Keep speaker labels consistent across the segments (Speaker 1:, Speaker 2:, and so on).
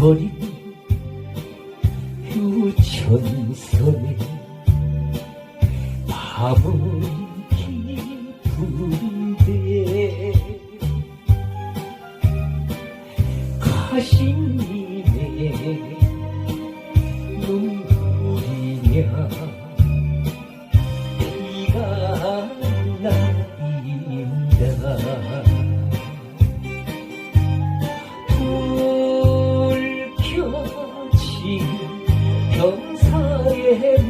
Speaker 1: 소리 유천선에 밤은 깊은데 가시님의 눈물이냐 경사에는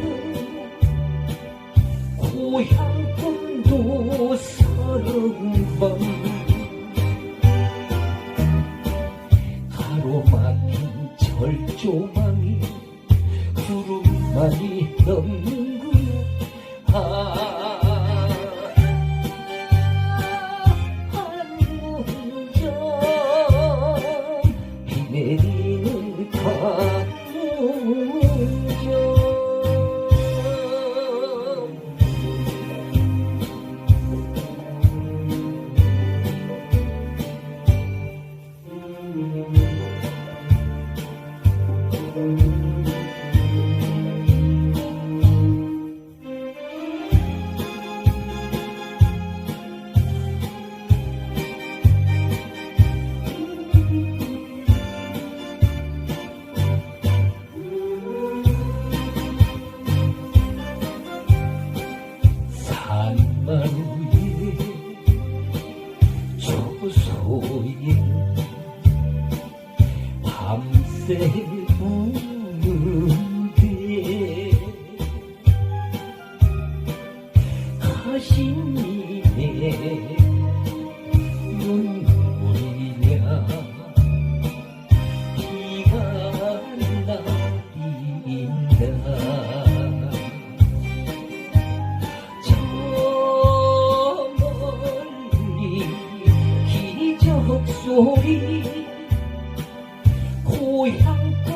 Speaker 1: 고향 꿈도 서른번 가로막힌 절조망이 구름만이 넘는 산만 위에 초소에 밤새 우는데 가시님의 눈물이냐 비가 나린다 out.